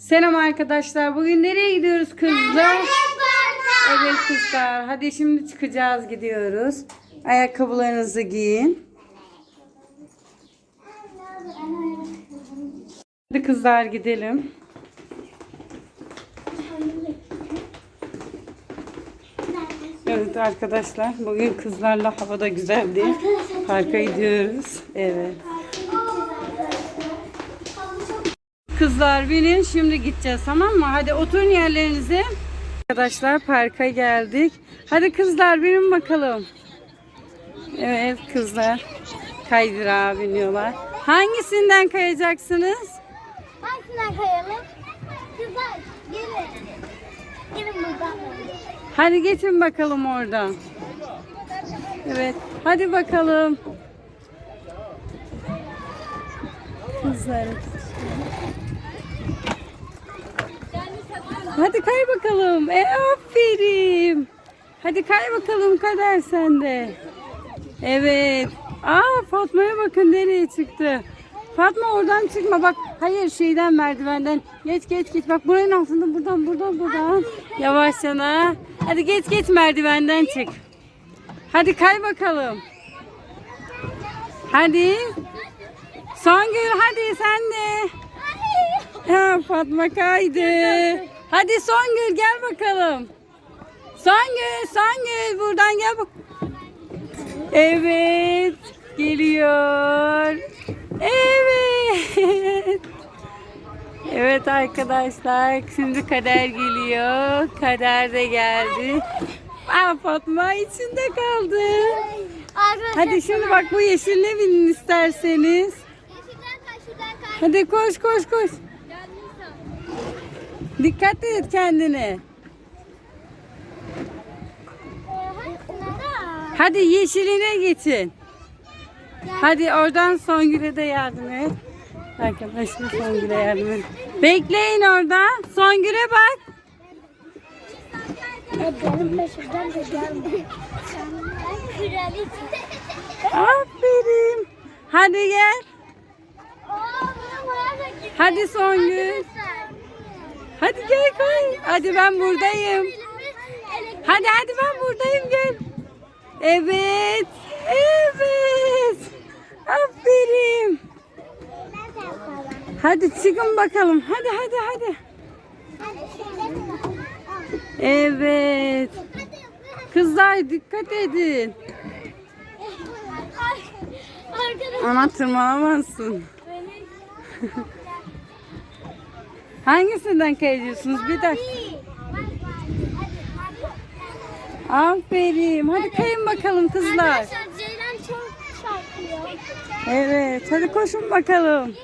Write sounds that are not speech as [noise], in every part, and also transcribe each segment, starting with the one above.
Selam arkadaşlar. Bugün nereye gidiyoruz kızlar? Evet kızlar. Hadi şimdi çıkacağız gidiyoruz. Ayakkabılarınızı giyin. Hadi kızlar gidelim. Evet arkadaşlar. Bugün kızlarla havada güzeldi. Parka gidiyoruz. Evet. Kızlar binin şimdi gideceğiz tamam mı? Hadi oturun yerlerinize. Arkadaşlar parka geldik. Hadi kızlar binin bakalım. Evet kızlar kaydırağa biniyorlar. Hangisinden kayacaksınız? Hangisinden kayalım? Kızlar gelin. Gelin buradan. Hadi geçin bakalım oradan. Evet hadi bakalım. Kızlar. Hadi kay bakalım. E aferin. Hadi kay bakalım kader sende. Evet. Aa Fatma'ya bakın nereye çıktı. Fatma oradan çıkma bak. Hayır şeyden merdivenden. Geç geç geç. Bak buranın altında buradan buradan buradan. Yavaşçana. Hadi geç geç merdivenden çık. Hadi kay bakalım. Hadi. Songül hadi sen de. Ha, Fatma kaydı. Hadi Songül gel bakalım. Songül, Songül buradan gel bak. Evet, geliyor. Evet. Evet arkadaşlar, şimdi Kader geliyor. Kader de geldi. Aa, Fatma içinde kaldı. Hadi şimdi bak bu yeşiline binin isterseniz. Hadi koş koş koş. Dikkat et kendine. Hadi yeşiline geçin. Hadi oradan Songül'e de yardım et. Arkadaşlar Songül'e yardım et. Bekleyin orada. Songül'e bak. Aferin. Hadi gel. Hadi Songül. Hadi gel koy. Hadi ben buradayım. Hadi hadi ben buradayım gel. Evet. Evet. Aferin. Hadi çıkın bakalım. Hadi hadi hadi. Evet. Kızlar dikkat edin. Ama tırmanamazsın. Hangisinden kayıyorsunuz? Bir dakika. Aferin. Hadi kayın bakalım kızlar. Arkadaşlar Ceylan çok çarpıyor. Evet. Hadi koşun bakalım.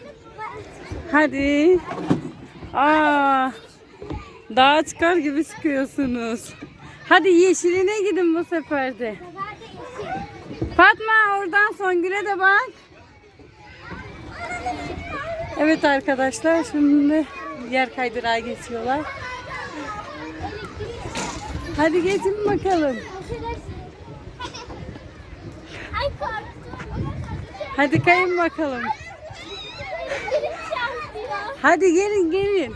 Hadi. Aa, dağa çıkar gibi çıkıyorsunuz. Hadi yeşiline gidin bu sefer de. Fatma oradan Songül'e de bak. Evet arkadaşlar şimdi yer kaydırağa geçiyorlar. Hadi geçin bakalım. Hadi kayın bakalım. Hadi gelin gelin.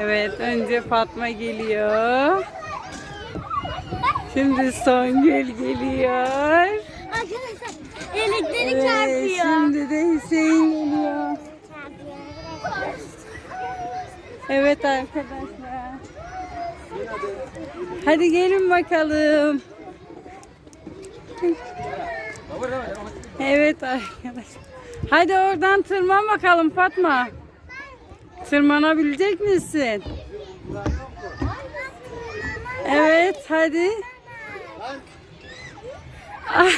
Evet önce Fatma geliyor. Şimdi Songül geliyor. Arkadaşlar elektrik Evet, çarpıyor. şimdi de Hüseyin geliyor. Evet arkadaşlar. Hadi gelin bakalım. Evet arkadaşlar. Hadi oradan tırman bakalım Fatma. Tırmanabilecek misin? Evet hadi. [laughs]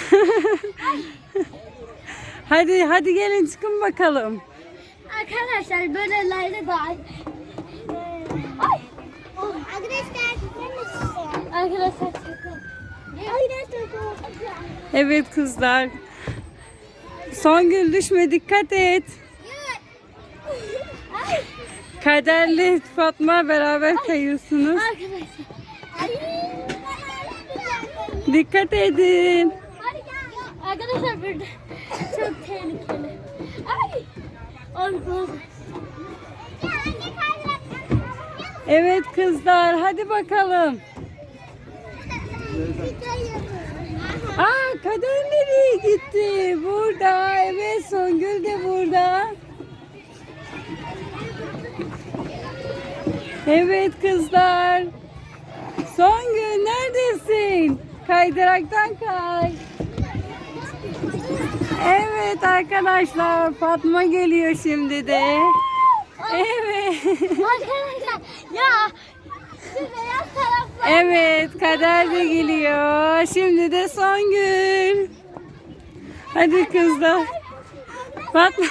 hadi hadi gelin çıkın bakalım. Arkadaşlar böylelerde daha Arkadaşlar. Evet kızlar. Songül düşme dikkat et. Ay. Kaderli Fatma beraber kayıyorsunuz. Dikkat edin. Arkadaşlar burada çok tehlikeli. Ay. Arkadaşlar. Evet kızlar hadi bakalım. [laughs] Aa Kader nereye gitti? Burada. Evet Songül de burada. Evet kızlar. Songül neredesin? Kaydıraktan kay. Evet arkadaşlar Fatma geliyor şimdi de. Evet. Arkadaşlar ya Evet Kader de geliyor. Şimdi de Songül. Hadi kızlar. Fatma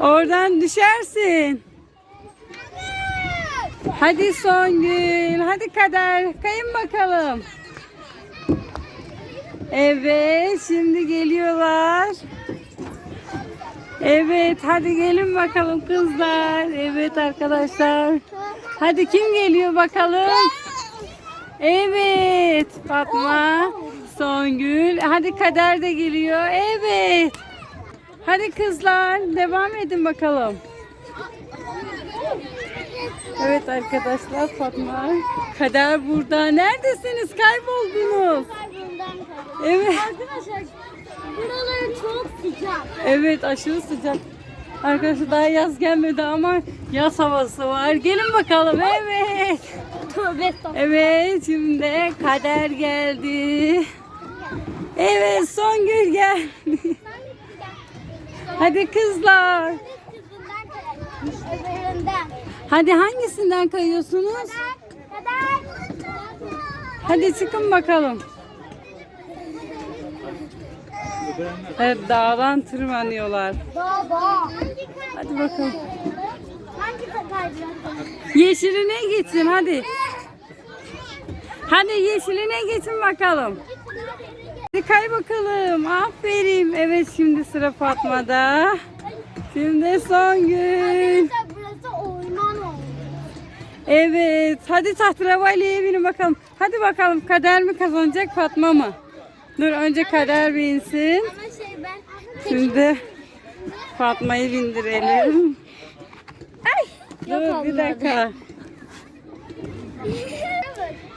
oradan düşersin. Hadi Songül. Hadi Kader. Kayın bakalım. Evet şimdi geliyorlar. Evet hadi gelin bakalım kızlar. Evet arkadaşlar. Hadi kim geliyor bakalım? Evet Fatma, Songül. Hadi Kader de geliyor. Evet. Hadi kızlar devam edin bakalım. Evet arkadaşlar Fatma, Kader burada. Neredesiniz? Kayboldunuz. Evet. Arkadaşlar buraları çok sıcak. Evet aşırı sıcak. Arkadaşlar daha yaz gelmedi ama yaz havası var. Gelin bakalım. Evet. Tövbe. Evet şimdi de kader geldi. Evet Songül geldi. Hadi kızlar. Hadi hangisinden kayıyorsunuz? Hadi çıkın bakalım. Evet dağdan tırmanıyorlar. Baba. Hadi bakalım. Hangi? Yeşiline geçin hadi. Hadi yeşiline geçin bakalım. Hadi kay bakalım. Aferin. Evet şimdi sıra Fatma'da. Şimdi orman oldu. Evet. Hadi tahterevalliye binin bakalım. Hadi bakalım kader mi kazanacak Fatma mı? Dur önce kader binsin. Ama şey ben Şimdi Fatma'yı bindirelim. Ay. Dur bir dakika. [laughs]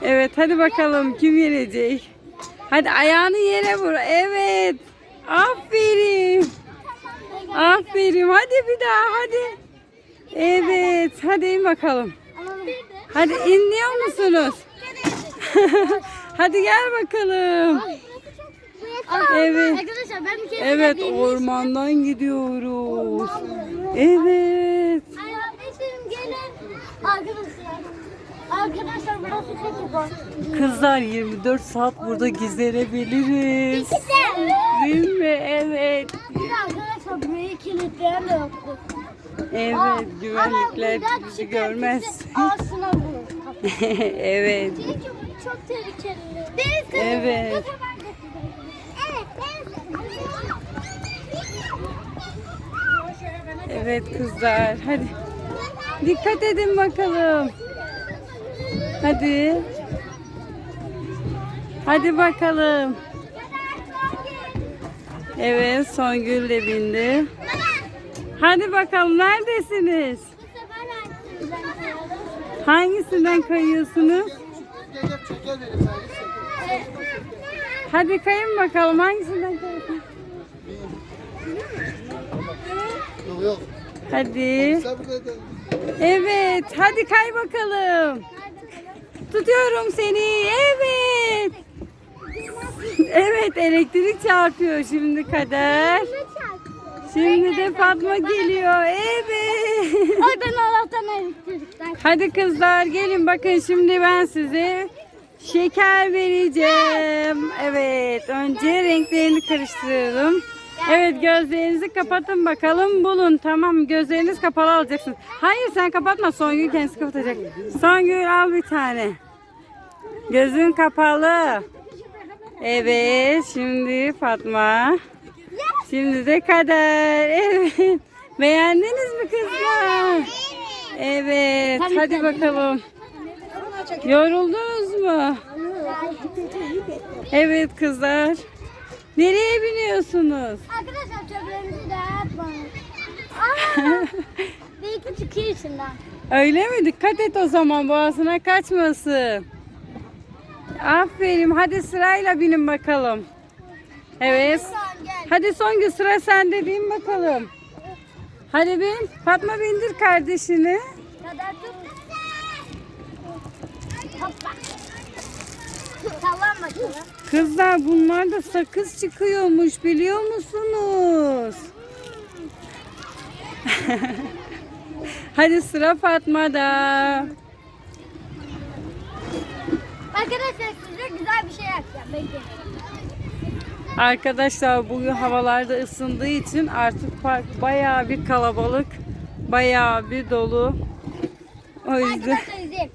Evet hadi bakalım kim yenecek? Hadi ayağını yere vur. Evet. Aferin. Aferin. Hadi bir daha hadi. Evet. Hadi in bakalım. Hadi inliyor musunuz? [laughs] hadi gel bakalım. Evet. Arkadaşlar ben bir kere Evet ormandan gidiyoruz. Evet. Kardeşim gelin. Arkadaşlar. Arkadaşlar burası çok güzel. Kızlar 24 saat burada gizlenebiliriz. Değil mi? Evet. Bir de arkadaşlar burayı kilitleyen de yoktu. Evet güvenlikler bizi görmez. Aslında bu. [laughs] evet. Çünkü bu çok tehlikeli. Deniz kızı. Evet. Evet. deniz Evet kızlar. Hadi. Dikkat edin bakalım. Hadi. Hadi bakalım. Evet Songül de bindi. Hadi bakalım neredesiniz? Hangisinden kayıyorsunuz? Hadi kayın bakalım hangisinden kayıyorsunuz? Yok. Hadi. Evet, hadi kay bakalım. Tutuyorum seni. Evet. Evet, elektrik çarpıyor şimdi kader. Şimdi de Fatma geliyor. Evet. Ay ben Allah'tan elektrikten. Hadi kızlar gelin bakın şimdi ben size şeker vereceğim. Evet, önce renklerini karıştıralım. Evet gözlerinizi kapatın bakalım bulun. Tamam gözleriniz kapalı alacaksınız. Hayır sen kapatma Songül kendisi kapatacak. Songül al bir tane. Gözün kapalı. Evet şimdi Fatma. Şimdi de Kader. Evet. Beğendiniz mi kızlar? Evet hadi bakalım. Yoruldunuz mu? Evet kızlar. Nereye biniyorsunuz? Arkadaşlar çöplerimizi de atmayın. [laughs] Aa, bir iki çıktı. akıyor içinden. Öyle mi? Dikkat et o zaman boğazına kaçmasın. Aferin. Hadi sırayla binin bakalım. Evet. Hadi Songül sıra sende bin bakalım. Hadi bin. Fatma bindir kardeşini. Kadar tut. Sallan bakalım. Kızlar bunlar da sakız çıkıyormuş biliyor musunuz? [laughs] Hadi sıra Fatma'da. Arkadaşlar size güzel bir şey yapacağım. Bekleyin. Arkadaşlar bugün havalarda ısındığı için artık park bayağı bir kalabalık, bayağı bir dolu. O yüzden Arkadaşlar izleyin.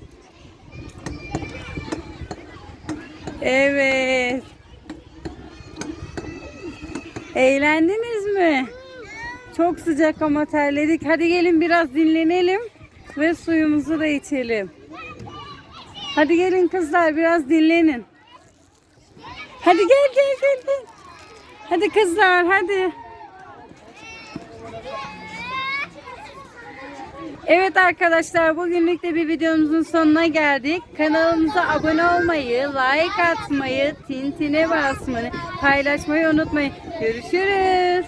Evet. Eğlendiniz mi? Çok sıcak ama terledik. Hadi gelin biraz dinlenelim ve suyumuzu da içelim. Hadi gelin kızlar biraz dinlenin. Hadi gel gel gel gel. Hadi kızlar hadi. Evet arkadaşlar bugünlük de bir videomuzun sonuna geldik. Kanalımıza abone olmayı, like atmayı, tintine basmayı, paylaşmayı unutmayın. Görüşürüz.